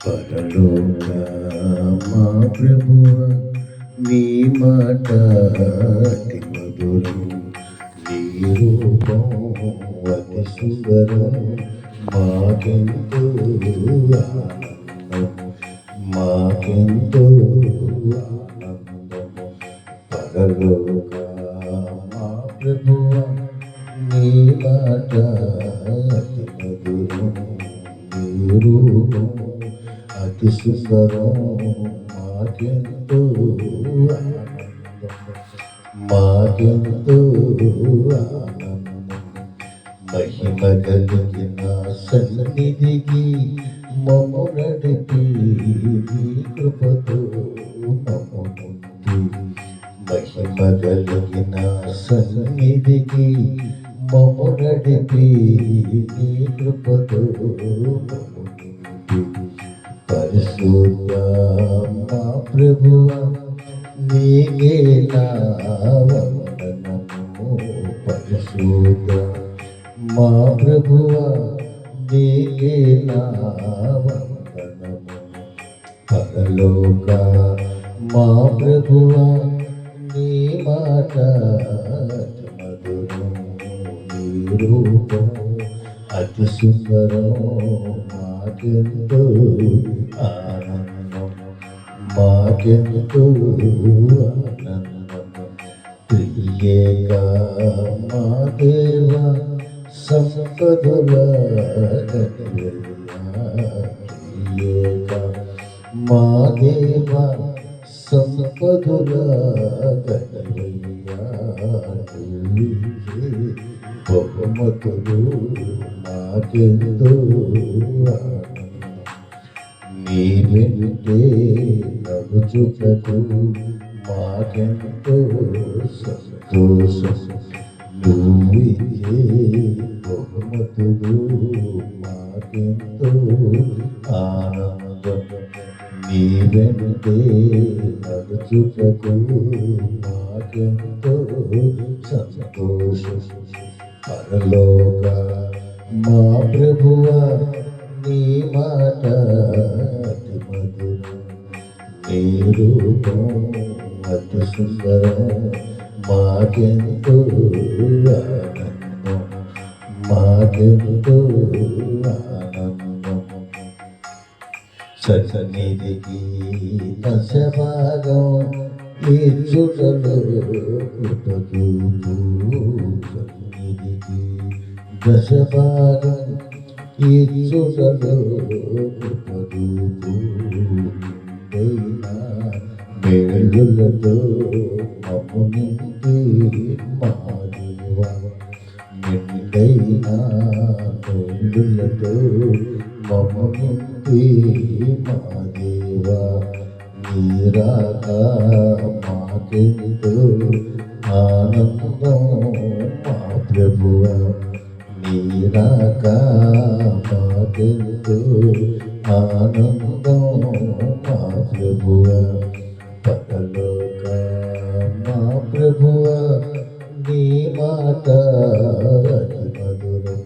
పరలోక మా ప్రభువ నీ మాట అతి మధురం నీ రూపం అతి సుందరం మాకెంతో మాకెంతో పరలోక మా ప్రభువ నీ మాట అతి మధురం నీ రూపం అతి సుందరం మాకెంతో ఆనందం. మాకెంతో ఆనందం. మహిమ కలిగిన సన్నిధికి మమ్ము నడిపి నీ కృపతో మమ్ము ముందు మహిమ కలిగిన సన్నిధికి మమ్ము నడిపి నీ కృపతో మమ్ము నింపి పరిశుద్ధ మా ప్రభువ నీకే నా వందనము. పరిశుద్ధ మా ప్రభువ నీకే నా వందనము. పరలోక మా ప్రభువ నీ మాట అతి మధురం నీ రూపం అతి సుందరం మాకెంతో ఆనందం మాకెంతో ఆనందం. ప్రియేక మా దేవ సంపదల ప్రియేక మా దేవ సంపదల బహుమతులు మతులు ఆనందం? నీ వెంటే నడుచుటకు మాకెంతో సంతోషం నువ్విచ్చే బహుమతులు మాకెంతో ఆనందం? నీ వెంటే నడుచుటకు మాకెంతో సంతోషం పరలోక మా ప్రభువ నీ మాట అతి మధురం. నీ రూపం అతి సుందరం. మాకెంతో ఆనందం. మాకెంతో ఆనందం. ససనిధికి దశభాగం ఈ చుటలు కృపదూపు దశభాగం ఈ చుటలో కృపదూపు. మేలులతో మమ్ము నిండైనా మేలులతో మమ్ము నింపి నీరాక మాకెంతో ఆనందం? నీరాక మాకెందు ఆనందం మా ప్రభువ? పరలోక మా ప్రభువ నీ మాట మధురం.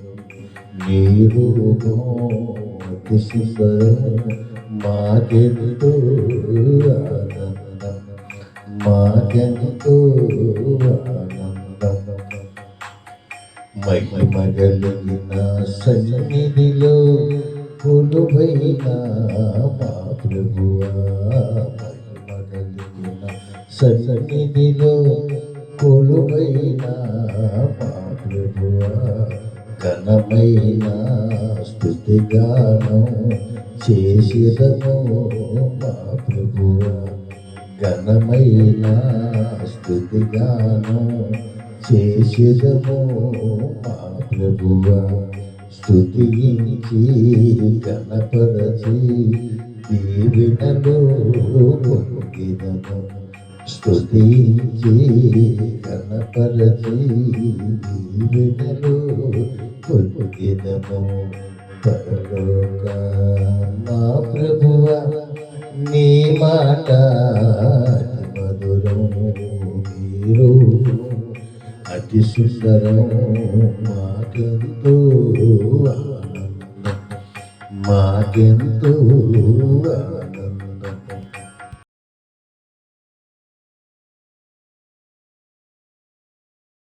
నీ రూపం అతి సుందరం మాకెంతో ఆనందం? మాకెంతో ఆనందం? మహిమ కలిగిన సన్నిధిలో కొలువైన మా ప్రభువా మహిమ కలిగిన సన్నిధిలో కొలువైన మా ప్రభువా ఘనమైన స్థుతిగానం చేసిదము మా ప్రభువా ఘనమైన స్థుతిగానం చేసేదము మా ప్రభువా స్థుతించి గణపరచి దీవెనలు పొందిదము స్తుతించి గణపరచి దీవెనలు పొందిదము పరలోక మా ప్రభువ నీ మాట అతి సుందరం మాకెంతో మాకెంతో